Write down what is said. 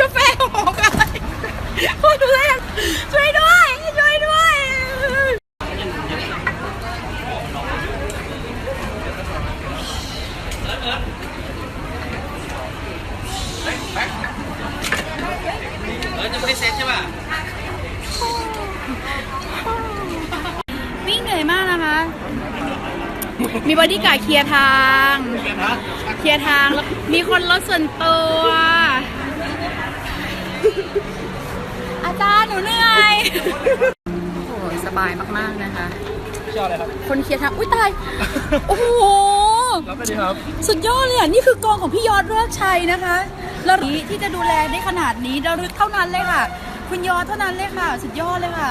กาแฟหอมอะไรคุณดูแลช่วยด้วย ช่วยด้วย เออจะไม่ได้เซ็ตใช่ป่ะวิ่งเหนื่อยมากนะคะ มีบอดี้การ์ดเคลียร์ทาง เคลียร์ทางแล้วมีคนรถส่วนตัว บายมากๆนะคะชอบอะไรครับ คนเคลียร์ทางอุ้ยตาย โอ้โหครับสวัสดีครับ สุดยอดเลยอะ นี่คือกองของพี่ยอดเลิกชัยนะคะ แล้วนี้ที่จะดูแลได้ขนาดนี้เราเท่านั้นเลยค่ะ คุณยอดเท่านั้นเลยค่ะ สุดยอดเลยค่ะ